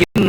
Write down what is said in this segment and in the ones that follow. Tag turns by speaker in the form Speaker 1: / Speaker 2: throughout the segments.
Speaker 1: என்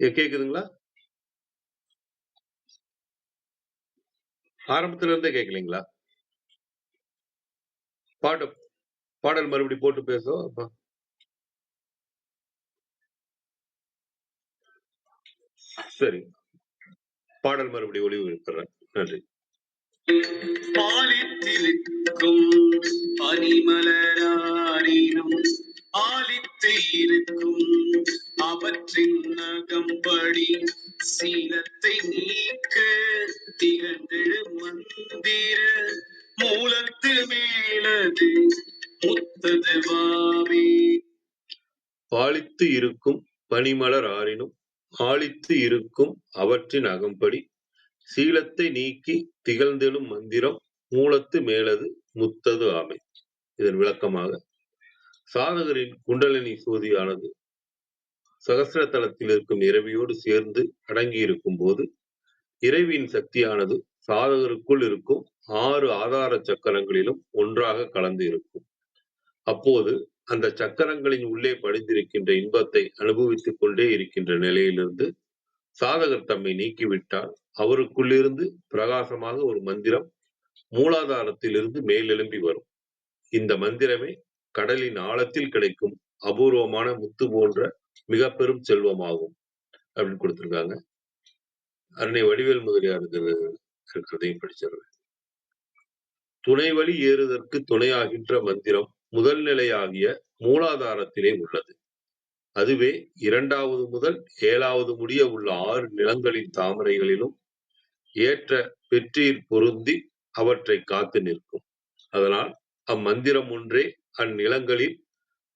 Speaker 2: கேக்குதுங்களா? ஆரம்பத்துல இருந்தே கேட்கலீங்களா பாட்டு பாடல் மறுபடி போட்டு பேசும் அப்ப. சரி. பாடல் மறுபடி ஒளிவு இருக்கிறேன் நன்றி.
Speaker 3: பாலித்திருக்கும் பனிமலராரினும் ஆலித்து இருக்கும் அவற்றின் நகம்படி சீலத்தை நீக்க திகழ்ந்தெழு மந்திர. மூலத்து மேலது முத்ததுவாவே
Speaker 2: பாலித்து இருக்கும் பனிமலர் ஆறினும் ஆலித்து இருக்கும் அவற்றின் அகம்படி சீலத்தை நீக்கி திகழ்ந்தெழும் மந்திரம் மூலத்து மேலது முத்தது ஆமை. இதன் விளக்கமாக சாதகரின் குண்டலினி சோதியானது சகசிர தளத்தில் இருக்கும் இறைவியோடு சேர்ந்து அடங்கி இருக்கும் போது இறைவியின் சக்தியானது சாதகருக்குள் இருக்கும் ஆறு ஆதார சக்கரங்களிலும் ஒன்றாக கலந்து இருக்கும் அப்போது அந்த சக்கரங்களின் உள்ளே படிந்திருக்கின்ற இன்பத்தை அனுபவித்துக் கொண்டே இருக்கின்ற நிலையிலிருந்து சாதகர் தம்மை நீக்கிவிட்டால் அவருக்குள்ளிருந்து பிரகாசமாக ஒரு மந்திரம் மூலாதாரத்திலிருந்து மேலெழும்பி வரும். இந்த மந்திரமே கடலின் ஆழத்தில் கிடைக்கும் அபூர்வமான முத்து போன்ற மிக பெரும் செல்வமாகும் அப்படின்னு கொடுத்திருக்காங்க. அன்னை வடிவேல் முதலியார் இருக்கிறதையும் துணை வழி ஏறுதற்கு துணையாகின்ற மந்திரம் முதல் நிலையாகிய மூலாதாரத்திலே உள்ளது. அதுவே இரண்டாவது முதல் ஏழாவது முடிய உள்ள ஆறு நிலங்களின் தாமரைகளிலும் ஏற்ற வெற்றியில் பொருந்தி அவற்றை காத்து நிற்கும். அதனால் அம்மந்திரம் ஒன்றே அந்நிலங்களில்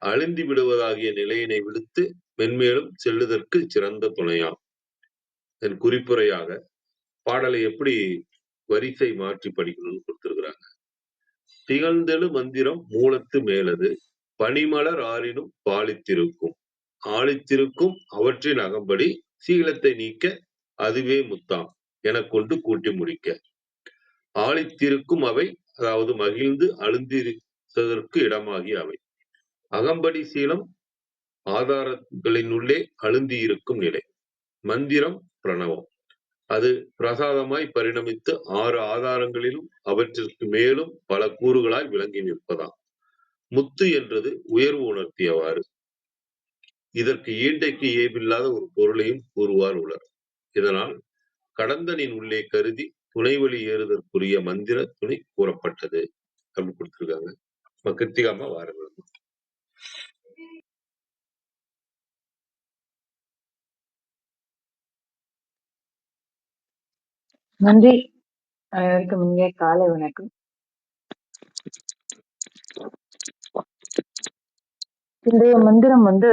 Speaker 2: அழிந்து விடுவதாகிய நிலையினை விடுத்து மென்மேலும் செல்லுதற்கு சிறந்த துணையாம். என் குறிப்புரையாக பாடலை எப்படி வரிசை மாற்றி படிக்கணும்னு கொடுத்திருக்கிறாங்க. திகழ்ந்தெழு மந்திரம் மூலத்து மேலது பனிமலர் ஆறினும் பாலித்திருக்கும். ஆழித்திருக்கும் அவற்றின் அகம்படி சீலத்தை நீக்க அதுவே முத்தாம் என கொண்டு கூட்டி முடிக்க. ஆழித்திருக்கும் அவை அதாவது மகிழ்ந்து அழுந்திருப்பதற்கு இடமாகி அவை. அகம்படி சீலம் ஆதாரங்களினுள்ளே அழுந்தி இருக்கும் நிலை. மந்திரம் பிரணவம். அது பிரசாதமாய் பரிணமித்து ஆறு ஆதாரங்களிலும் அவற்றிற்கு மேலும் பல கூறுகளாய் விளங்கி நிற்பதாம். முத்து என்றது உயர்வு உணர்த்தியவாறு. இதற்கு ஈண்டைக்கு ஏவில்லாத ஒரு பொருளையும் கூறுவார் உலர். இதனால் கடந்தனின் உள்ளே கருதி துணைவழி ஏறுதற்குரிய மந்திர துணை கூறப்பட்டது. அப்படின்னு கொடுத்திருக்காங்க. நம்ம கிருத்திகாமா
Speaker 1: நன்றி. அனைவருக்கும் இங்கே காலை வணக்கம். இன்றைய மந்திரம் வந்து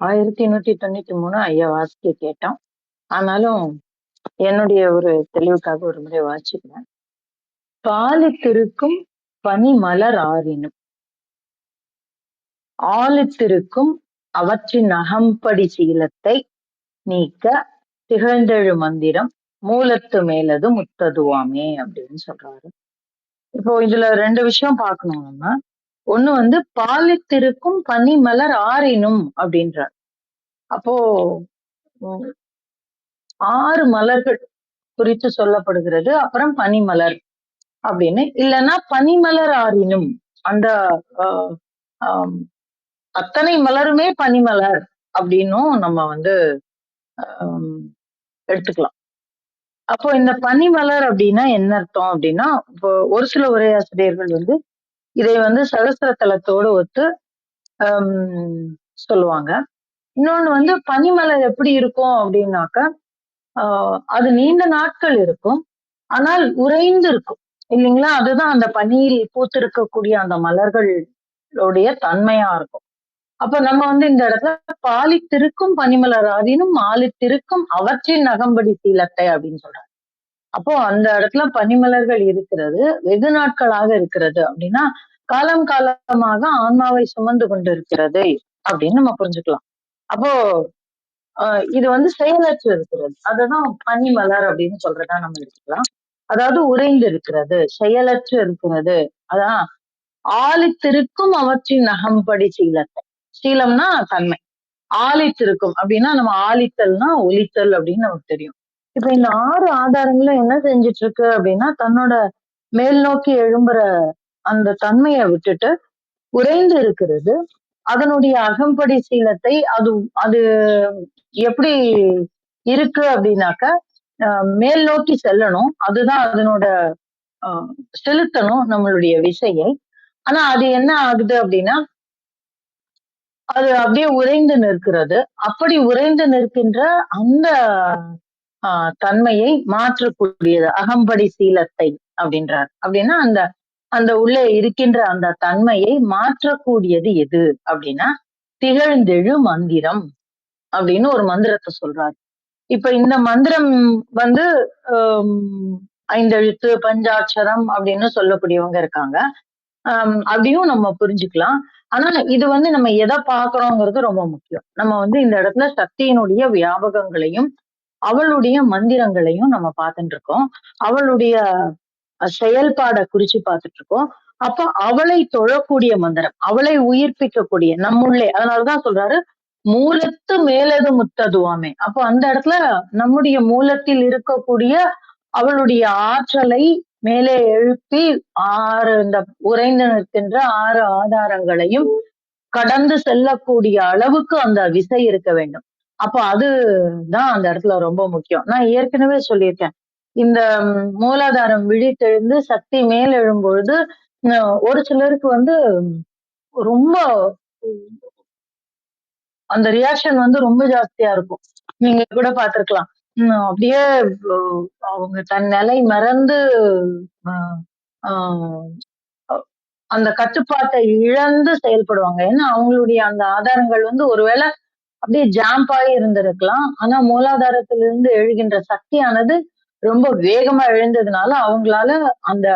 Speaker 1: ஆயிரத்தி நூத்தி தொண்ணூத்தி மூணு ஐயா வாசிக்க கேட்டோம். ஆனாலும் என்னுடைய ஒரு தெளிவுக்காக ஒரு முறை வாசிக்கிறேன். பாலித்திருக்கும் பனிமலர் ஆறினும் ஆலித்திருக்கும் அவற்றின் அகம்படி சீலத்தை நீக்க திகழ்ந்தெழு மந்திரம் மூலத்து மேலது முத்ததுவாமே அப்படின்னு சொல்றாரு. இப்போ இதுல ரெண்டு விஷயம் பார்க்கணும் நம்ம. ஒண்ணு வந்து பாலித்திருக்கும் பனிமலர் ஆறினும் அப்படின்றார். அப்போ ஆறு மலர்கள் குறித்து சொல்லப்படுகிறது அப்புறம் பனிமலர் அப்படின்னு. இல்லைன்னா பனிமலர் ஆறினும் அந்த ஆஹ், அத்தனை மலருமே பனிமலர் அப்படின்னும் நம்ம வந்து எடுத்துக்கலாம். அப்போ இந்த பனிமலர் அப்படின்னா என்ன அர்த்தம் அப்படின்னா இப்போ ஒரு சில உரையாசிரியர்கள் வந்து இதை வந்து சகசர தலத்தோடு ஒத்து சொல்லுவாங்க. இன்னொன்னு வந்து பனிமலர் எப்படி இருக்கும் அப்படின்னாக்க ஆஹ் அது நீண்ட நாட்கள் இருக்கும். ஆனால் உறைந்து இருக்கும். இல்லைங்களா? அதுதான் அந்த பனியில் பூத்திருக்கக்கூடிய அந்த மலர்களுடைய தன்மையா இருக்கும். அப்ப நம்ம வந்து இந்த இடத்துல பாலித்திருக்கும் பனிமலர் ஆதினும் மாலித்திருக்கும் அவற்றின் நகம்படி சீலத்தை அப்படின்னு சொல்றாங்க. அப்போ அந்த இடத்துல பனிமலர்கள் இருக்கிறது வெகு நாட்களாக இருக்கிறது அப்படின்னா காலம் காலமாக ஆன்மாவை சுமந்து கொண்டு இருக்கிறது அப்படின்னு நம்ம புரிஞ்சுக்கலாம். அப்போ இது வந்து செயலற்று இருக்கிறது. அதுதான் பனிமலர் அப்படின்னு சொல்றதா நம்ம எடுத்துக்கலாம். அதாவது உறைந்து இருக்கிறது செயலற்று இருக்கிறது. அதான் ஆலித்திருக்கும் அவற்றின் நகம்படி சீலத்தை. சீலம்னா தன்மை. ஆலித்திருக்கும் அப்படின்னா நம்ம ஆலித்தல்னா ஒலித்தல் அப்படின்னு நமக்கு தெரியும். இப்ப இந்த ஆறு ஆதாரங்களும் என்ன செஞ்சிட்டு இருக்கு அப்படின்னா தன்னோட மேல் நோக்கி எழும்புற அந்த தன்மையை விட்டுட்டு உறைந்து இருக்கிறது. அதனுடைய அகம்படி சீலத்தை அது அது எப்படி இருக்கு அப்படின்னாக்க மேல் நோக்கி செல்லணும். அதுதான் அதனோட செலுத்தணும் நம்மளுடைய விசையை. ஆனா அது என்ன ஆகுது அப்படின்னா அது அப்படியே உறைந்து நிற்கிறது. அப்படி உறைந்து நிற்கின்ற அந்த ஆஹ் தன்மையை மாற்றக்கூடியது. அகம்படி சீலத்தை அப்படின்றார். அப்படின்னா அந்த அந்த உள்ளே இருக்கின்ற அந்த தன்மையை மாற்றக்கூடியது எது அப்படின்னா திகழ்ந்தெழு மந்திரம் அப்படின்னு ஒரு மந்திரத்தை சொல்றாரு. இப்ப இந்த மந்திரம் வந்து ஐந்தெழுத்து பஞ்சாட்சரம் அப்படின்னு சொல்லக்கூடியவங்க இருக்காங்க. அப்படியும் நம்ம புரிஞ்சுக்கலாம். ஆனா இது வந்து நம்ம எதை பாக்குறோங்கிறது ரொம்ப முக்கியம். நம்ம வந்து இந்த இடத்துல சக்தியினுடைய வியாபகங்களையும் அவளுடைய மந்திரங்களையும் நம்ம பார்த்துட்டு இருக்கோம். அவளுடைய செயல்பாடை குறிச்சு பார்த்துட்டு இருக்கோம். அப்ப அவளை தொழக்கூடிய மந்திரம் அவளை உயிர்ப்பிக்கக்கூடிய நம்முள்ளே அதனாலதான் சொல்றாரு மூலத்து மேலது முத்ததுவாமே. அப்போ அந்த இடத்துல நம்முடைய மூலத்தில் இருக்கக்கூடிய அவளுடைய ஆற்றலை மேலே எழுப்பி ஆறு இந்த உறைந்து நிற்கின்ற ஆறு ஆதாரங்களையும் கடந்து செல்லக்கூடிய அளவுக்கு அந்த விசை இருக்க வேண்டும். அப்போ அதுதான் அந்த இடத்துல ரொம்ப முக்கியம். நான் ஏற்கனவே சொல்லியிருக்கேன். இந்த மூலாதாரம் விழித்தெழுந்து சக்தி மேல் எழும்பொழுது ஒரு சிலருக்கு வந்து ரொம்ப அந்த ரியாக்ஷன் வந்து ரொம்ப ஜாஸ்தியா இருக்கும். நீங்க கூட பாத்திருக்கலாம் அப்படியே அவங்க தன் நிலை மறந்து அஹ் ஆஹ் அந்த கட்டுப்பாட்டை இழந்து செயல்படுவாங்க. ஏன்னா அவங்களுடைய அந்த ஆதாரங்கள் வந்து ஒருவேளை அப்படியே ஜாம்ப் ஆகி இருந்திருக்கலாம். ஆனா மூலாதாரத்திலிருந்து எழுகின்ற சக்தியானது ரொம்ப வேகமா எழுந்ததுனால அவங்களால அந்த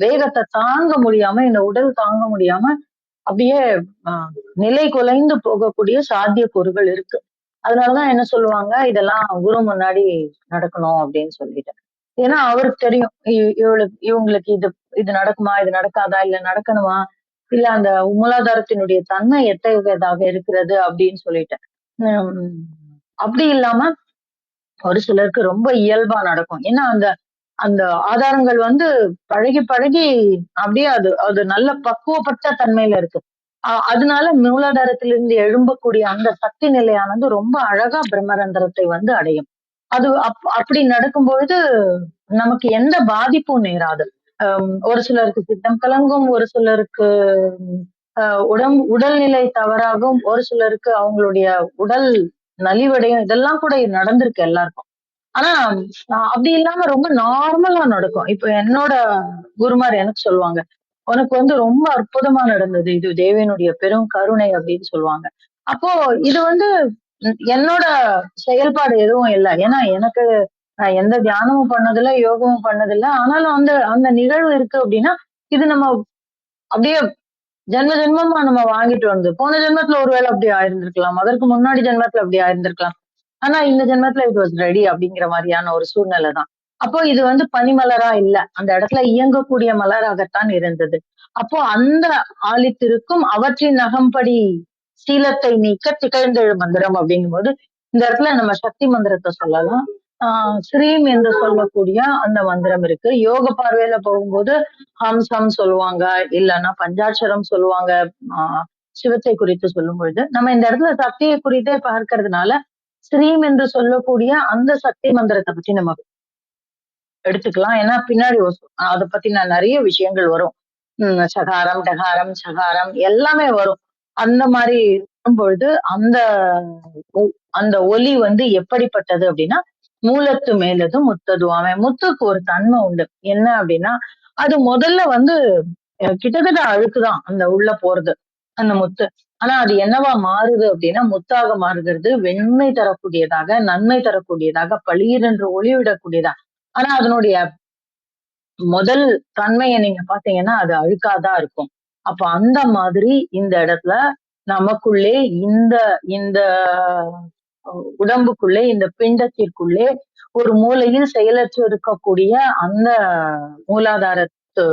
Speaker 1: வேகத்தை தாங்க முடியாம இந்த உடல் தாங்க முடியாம அப்படியே நிலை குலைந்து போகக்கூடிய சாத்தியக்கூறுகள் இருக்கு. அதனாலதான் என்ன சொல்லுவாங்க இதெல்லாம் குரு முன்னாடி நடக்கணும் அப்படின்னு சொல்லிட்டு ஏன்னா அவருக்கு தெரியும் இவளுக்கு இவங்களுக்கு இது இது நடக்குமா இது நடக்காதா இல்ல நடக்கணுமா இல்ல அந்த மூலாதாரத்தினுடைய தன்மை எத்தகையதாக இருக்கிறது? அப்படின்னு சொல்லிட்டு உம் அப்படி இல்லாம ஒரு சிலருக்கு ரொம்ப இயல்பா நடக்கும். ஏன்னா அந்த அந்த ஆதாரங்கள் வந்து பழகி பழகி அப்படியே அது அது நல்ல பக்குவப்பட்ட தன்மையில இருக்கு. அதனால மூலாதாரத்திலிருந்து எழும்பக்கூடிய அந்த சக்தி நிலையானது ரொம்ப அழகா பிரம்மரந்திரத்தை வந்து அடையும். அது அப் அப்படி நடக்கும் பொழுது நமக்கு எந்த பாதிப்பும் நேராது. ஒரு சிலருக்கு சித்தம் கலங்கும் ஒரு சிலருக்கு ஆஹ் உடம்பு உடல்நிலை தவறாகும் ஒரு சிலருக்கு அவங்களுடைய உடல் நலிவடையும் இதெல்லாம் கூட நடந்திருக்கு எல்லாருக்கும். ஆனா அப்படி இல்லாம ரொம்ப நார்மலா நடக்கும். இப்ப என்னோட குருமார் எனக்கு சொல்லுவாங்க உனக்கு வந்து ரொம்ப அற்புதமா நடந்தது. இது தேவனுடைய பெரும் கருணை அப்படின்னு சொல்லுவாங்க. அப்போ இது வந்து என்னோட செயல்பாடு எதுவும் இல்லை. ஏன்னா எனக்கு நான் எந்த தியானமும் பண்ணதில்ல யோகமும் பண்ணதில்ல. ஆனாலும் அந்த அந்த நிகழ்வு இருக்கு அப்படின்னா இது நம்ம அப்படியே ஜென்ம ஜென்மமா நம்ம வாங்கிட்டு வந்து போன ஜென்மத்துல ஒருவேளை அப்படி ஆயிருந்திருக்கலாம். அதற்கு முன்னாடி ஜென்மத்துல அப்படி ஆயிருந்திருக்கலாம். ஆனா இந்த ஜென்மத்துல இட் வாஸ் ரெடி அப்படிங்கிற மாதிரியான ஒரு சூழ்நிலை தான் அப்போ இது வந்து பனிமலரா இல்ல. அந்த இடத்துல இயங்கக்கூடிய மலராகத்தான் இருந்தது. அப்போ அந்த ஆலித்திருக்கும் அவற்றின் நகம்படி சீலத்தை நீக்க திகழ்ந்தெழு மந்திரம் அப்படிங்கும்போது இந்த இடத்துல நம்ம சக்தி மந்திரத்தை சொல்லலாம். ஆஹ் ஸ்ரீம் என்று சொல்லக்கூடிய அந்த மந்திரம் இருக்கு. யோக பார்வையில போகும்போது ஹம்சம் சொல்லுவாங்க இல்லைன்னா பஞ்சாட்சரம் சொல்லுவாங்க. ஆஹ் சிவத்தை குறித்து சொல்லும் பொழுது நம்ம இந்த இடத்துல சக்தியை குறித்தே பார்க்கறதுனால ஸ்ரீம் என்று சொல்லக்கூடிய அந்த சக்தி மந்திரத்தை பத்தி நம்ம எடுத்துக்கலாம். ஏன்னா பின்னாடி அதை பத்தி நான் நிறைய விஷயங்கள் வரும். சகாரம் டகாரம் சகாரம் எல்லாமே வரும். அந்த மாதிரி வரும் அந்த அந்த ஒலி வந்து எப்படிப்பட்டது அப்படின்னா மூலத்து மேலது முத்ததுவாமே முத்துக்கு ஒரு தன்மை உண்டு. என்ன அப்படின்னா அது முதல்ல வந்து கிட்டத்தட்ட அழுக்குதான் அந்த உள்ள போறது அந்த முத்து. ஆனா அது என்னவா மாறுது அப்படின்னா முத்தாக மாறுகிறது வெண்மை தரக்கூடியதாக நன்மை தரக்கூடியதாக பளீர் என்று ஒளிவிடக்கூடியதா. ஆனா அதனுடைய முதல் தன்மையை நீங்க பாத்தீங்கன்னா அது அழுக்காதான் இருக்கும். அப்ப அந்த மாதிரி இந்த இடத்துல நமக்குள்ளே இந்த இந்த உடம்புக்குள்ளே இந்த பிண்டத்திற்குள்ளே ஒரு மூலையில் செயலற்று இருக்கக்கூடிய அந்த மூலாதாரத்து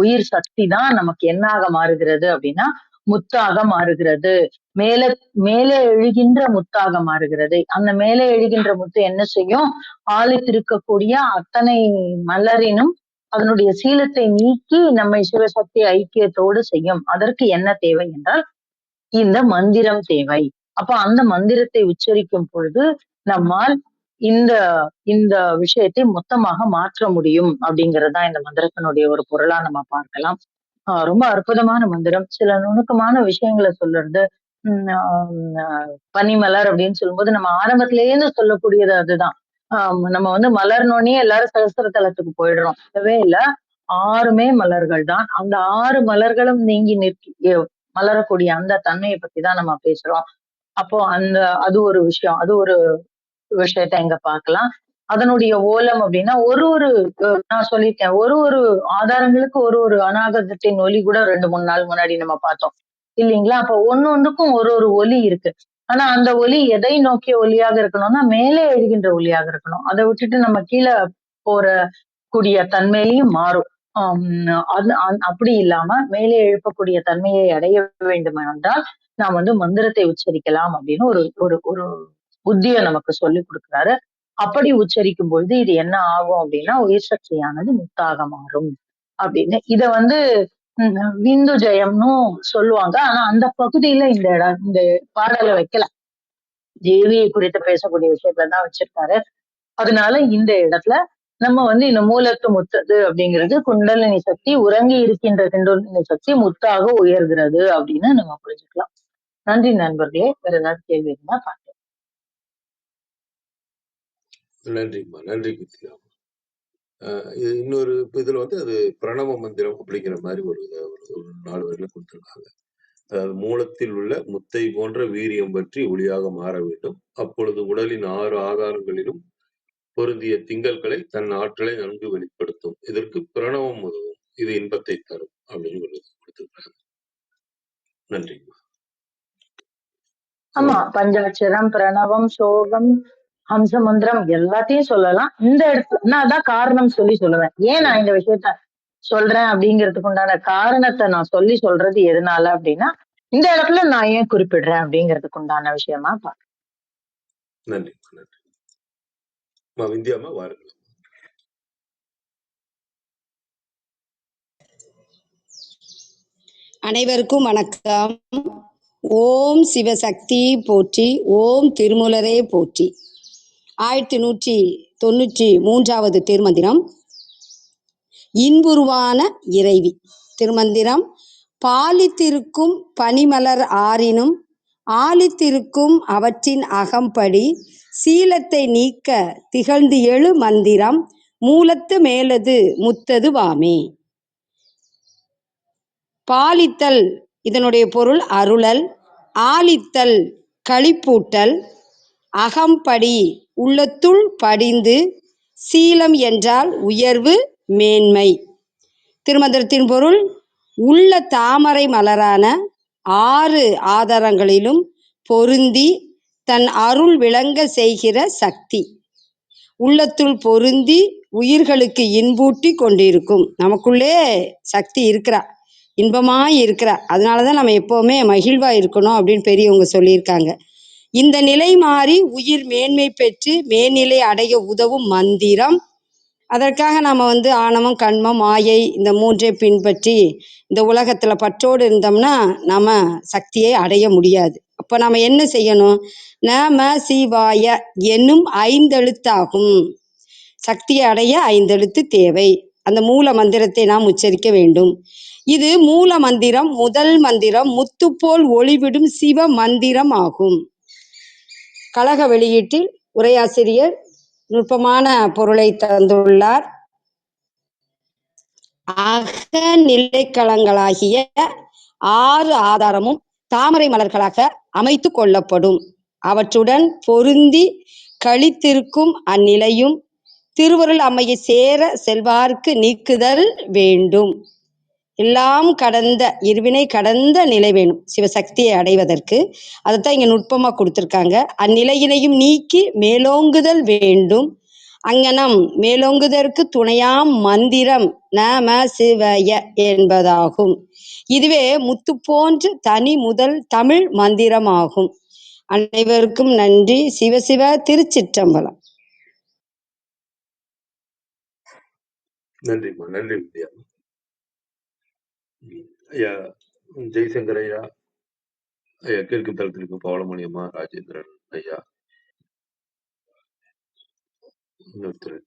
Speaker 1: உயிர் சக்தி தான் நமக்கு என்னாக மாறுகிறது அப்படின்னா முத்தாக மாறுகிறது. மேல மேலே எழுகின்ற முத்தாக மாறுகிறது. அந்த மேலே எழுகின்ற முத்து என்ன செய்யும்? ஆளித்திருக்கக்கூடிய அத்தனை மலரினும் அதனுடைய சீலத்தை நீக்கி நம்மை சிவசக்தி ஐக்கியத்தோடு செய்யும். அதற்கு என்ன தேவை என்றால் இந்த மந்திரம் தேவை. அப்ப அந்த மந்திரத்தை உச்சரிக்கும் பொழுது நம்மால் இந்த இந்த விஷயத்தை மொத்தமாக மாற்ற முடியும் அப்படிங்கறதா இந்த மந்திரத்தினுடைய ஒரு பொருளா நம்ம பார்க்கலாம். ரொம்ப அற்புதமான மந்திரம். சில நுணுக்கமான விஷயங்களை சொல்றது உம் பனி பனிமலர் அப்படின்னு சொல்லும்போது நம்ம ஆரம்பத்திலேருந்து சொல்லக்கூடியது அதுதான். ஆஹ் நம்ம வந்து மலர்னோடனே எல்லாரும் சகஸ்திர தலத்துக்கு போயிடுறோம். இல்லவே இல்ல. ஆறுமே மலர்கள் தான். அந்த ஆறு மலர்களும் நீங்கி நிற்க மலரக்கூடிய அந்த தன்மையை பத்தி தான் நம்ம பேசுறோம். அப்போ அந்த அது ஒரு விஷயம். அது ஒரு விஷயத்த இங்க பார்க்கலாம். அதனுடைய ஓலம் அப்படின்னா ஒரு ஒரு நான் சொல்லியிருக்கேன். ஒரு ஒரு ஆதாரங்களுக்கு ஒரு ஒரு அநாகதத்தின் ஒலி கூட ரெண்டு மூணு நாள் முன்னாடி நம்ம பார்த்தோம். இல்லைங்களா? அப்ப ஒண்ணு ஒண்ணுக்கும் ஒரு ஒரு ஒலி இருக்கு. ஆனா அந்த ஒலி எதை நோக்கிய ஒலியாக இருக்கணும்னா மேலே எழுகின்ற ஒலியாக இருக்கணும். அதை விட்டுட்டு நம்ம கீழே போற கூடிய தன்மையிலையும் மாறும். அது அப்படி இல்லாம மேலே எழுப்பக்கூடிய தன்மையை அடைய வேண்டும் என்றால் நாம் வந்து மந்திரத்தை உச்சரிக்கலாம் அப்படின்னு ஒரு ஒரு ஒரு புத்தியை நமக்கு சொல்லி கொடுக்குறாரு. அப்படி உச்சரிக்கும் பொழுது இது என்ன ஆகும் அப்படின்னா உயிர் சக்தியானது முத்தாக மாறும் அப்படின்னு. இத வந்து விந்து ஜெயம்னு சொல்லுவாங்க. ஆனா அந்த பகுதியில இந்த இடம் இந்த பாடலை வைக்கல. தேவியை குறித்து பேசக்கூடிய விஷயத்துல தான் வச்சிருக்காரு. அதனால இந்த இடத்துல நம்ம வந்து இந்த மூலத்து முத்தது அப்படிங்கிறது குண்டலினி சக்தி உறங்கி இருக்கின்ற குண்டலினி சக்தி முத்தாக உயர்கிறது அப்படின்னு நம்ம புரிஞ்சுக்கலாம். நன்றி நண்பர்களே. வேற ஏதாவது கேள்வி இருந்தா பாருங்க
Speaker 2: நன்றிம்மா. நன்றி இன்னொரு இப்ப இதுல வந்து அது பிரணவ மந்திரம் அப்படிங்கிற மாதிரி ஒரு ஒரு நாலு வரையில கொடுத்துருக்காங்க. அதாவது மூலத்தில் உள்ள முத்தை போன்ற வீரியம் பற்றி ஒளியாக மாற வேண்டும். அப்பொழுது உடலின் ஆறு ஆதாரங்களிலும் பொருந்திய திங்கள்களை தன் ஆற்றலை நன்கு வெளிப்படுத்தும். இதற்கு பிரணவம் உதவும். இது இன்பத்தை தரும் அப்படின்னு ஒரு இது
Speaker 1: ஆமா பஞ்சாட்சரம் பிரணவம் சோகம் ஹம்ச மந்திரம் எல்லாத்தையும் சொல்லலாம். இந்த இடத்துல நான் அதான் காரணம் சொல்லி சொல்லுவேன். ஏன் நான் இந்த விஷயத்த சொல்றேன் அப்படிங்கிறதுக்கு உண்டான காரணத்தை நான் சொல்லி சொல்றது எதனால அப்படின்னா இந்த இடத்துல நான் ஏன் குறிப்பிடுறேன் அப்படிங்கிறதுக்கு உண்டான விஷயமா பாருங்க
Speaker 2: நன்றிம்மா நன்றி. அம்மா விந்தியாம்மா வாருங்கள்
Speaker 4: அனைவருக்கும் வணக்கம். ஓம் சிவசக்தி போற்றி ஓம் திருமூலரே போற்றி. ஆயிரத்தி நூற்றி தொண்ணூற்றி மூன்றாவது திருமந்திரம். இன்புருவான இறைவி. திருமந்திரம் பாலித்திருக்கும் பனிமலர் ஆறினும் ஆலித்திருக்கும் அவற்றின் அகம்படி சீலத்தை நீக்க திகழ்ந்து எழு மந்திரம் மூலத்து மேலது முத்தது வாமே. பாலித்தல் இதனுடைய பொருள் அருளல் ஆலித்தல் களிப்பூட்டல் அகம்படி உள்ளத்துள் படிந்து சீலம் என்றால் உயர்வு மேன்மை. திருமந்திரத்தின் பொருள் உள்ள தாமரை மலரான ஆறு ஆதாரங்களிலும் பொருந்தி தன் அருள் விளங்க செய்கிற சக்தி. உள்ளத்துள் பொருந்தி உயிர்களுக்கு இன்பூட்டி கொண்டிருக்கும். நமக்குள்ளே சக்தி இருக்கிறா இன்பமாய் இருக்கிறா. அதனால தான் நம்ம எப்போவுமே மகிழ்வாக இருக்கணும் அப்படின்னு பெரியவங்க சொல்லியிருக்காங்க. இந்த நிலை மாறி உயிர் மேன்மை பெற்று மேல்நிலை அடைய உதவும் மந்திரம். அதற்காக நாம் வந்து ஆணவம் கண்மம் மாயை இந்த மூன்றை பின்பற்றி இந்த உலகத்தில் பற்றோடு இருந்தோம்னா நம்ம சக்தியை அடைய முடியாது. அப்போ நம்ம என்ன செய்யணும்? நம சிவாய என்னும் ஐந்தெழுத்தாகும். சக்தியை அடைய ஐந்தெழுத்து தேவை. அந்த மூல மந்திரத்தை நாம் உச்சரிக்க வேண்டும். இது மூல மந்திரம் முதல் மந்திரம் முத்துப்போல் ஒளிவிடும் சிவ மந்திரம் ஆகும். கழக வெளியீட்டில் உரையாசிரியர் நுட்பமான பொருளை தந்துள்ளார். அகநிலைக்களங்களாகிய ஆறு ஆதாரமும் தாமரை மலர்களாக அமைத்து கொள்ளப்படும். அவற்றுடன் பொருந்தி கழித்திருக்கும் அந்நிலையும் திருவருள் அம்மையை சேர செல்வார்க்கு நீக்குதல் வேண்டும். எல்லாம் கடந்த இருவினை கடந்த நிலை வேணும். சிவசக்தியை அடைவதற்கு. அதைத்தான் இங்கே நுட்பமாக கொடுத்துருக்காங்க. அந்நிலையினையும் நீக்கி மேலோங்குதல் வேண்டும். அங்கனம் மேலோங்குதற்கு துணையாம் மந்திரம். நம சிவய என்பதாகும். இதுவே முத்து போன்ற தனி முதல் தமிழ் மந்திரமாகும். அனைவருக்கும் நன்றி. சிவசிவ திருச்சிற்றம்பலம்.
Speaker 2: நன்றிம்மா. நன்றி வித்யா ஐயா ஜெய்சங்கர் ஐயா ஐயா கிழக்கு தளத்திற்கு பவளமணி அம்மா ராஜேந்திரன் ஐயா இன்னொருத்தர்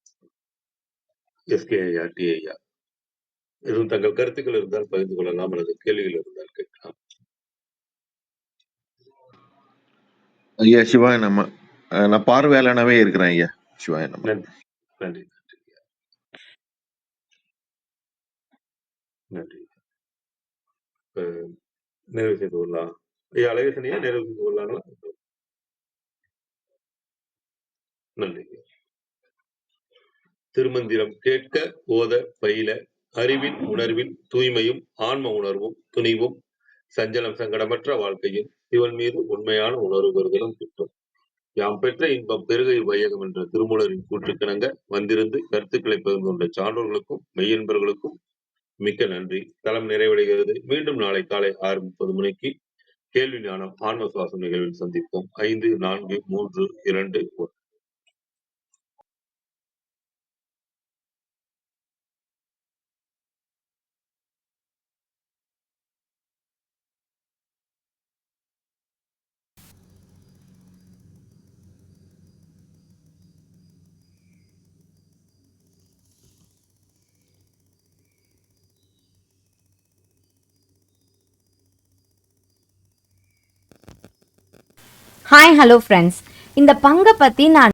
Speaker 2: எஸ்கே ஐயா டி ஐயா. எதுவும் தங்கள் கருத்துக்கள் இருந்தால் பகிர்ந்து கொள்ளலாம் அல்லது கேள்விகள் இருந்தால் கேட்கலாம்.
Speaker 5: ஐயா சிவாய நம்ம நான் பார்வையாளனாவே இருக்கிறேன் ஐயா சிவாய நம்ம
Speaker 2: நன்றி நன்றி நன்றி. நன்றி. நிறைவு செய்து கொள்ளலாம். ஐயா அழகேசனையா நிறைவு செய்து கொள்ளலாங்களா நன்றி திருமந்திரம் கேட்க ஓத பயில அறிவின் உணர்வின் தூய்மையும் ஆன்ம உணர்வும் துணிவும் சஞ்சலம் சங்கடமற்ற வாழ்க்கையும் இவன் மீது உண்மையான உணர்வு பெறுதலும் கிட்டும். யாம் பெற்ற இன்பம் பெருகை வையகம் என்ற திருமூலரின் கூற்றுக்கிணங்க வந்திருந்து கருத்துக்களை பகிர்ந்து கொண்ட சான்றோர்களுக்கும் மெய்யன்பர்களுக்கும் மிக்க நன்றி. தளம் நிறைவடைகிறது. மீண்டும் நாளை காலை ஆறு முப்பது மணிக்கு கேள்வி ஞானம் ஆன்ம சுவாசம் நிகழ்வில் சந்திப்போம். ஐந்து நான்கு மூன்று இரண்டு ஒன்று
Speaker 6: ஹாய் ஹலோ ஃப்ரெண்ட்ஸ் இந்த பங்கை பற்றி நான்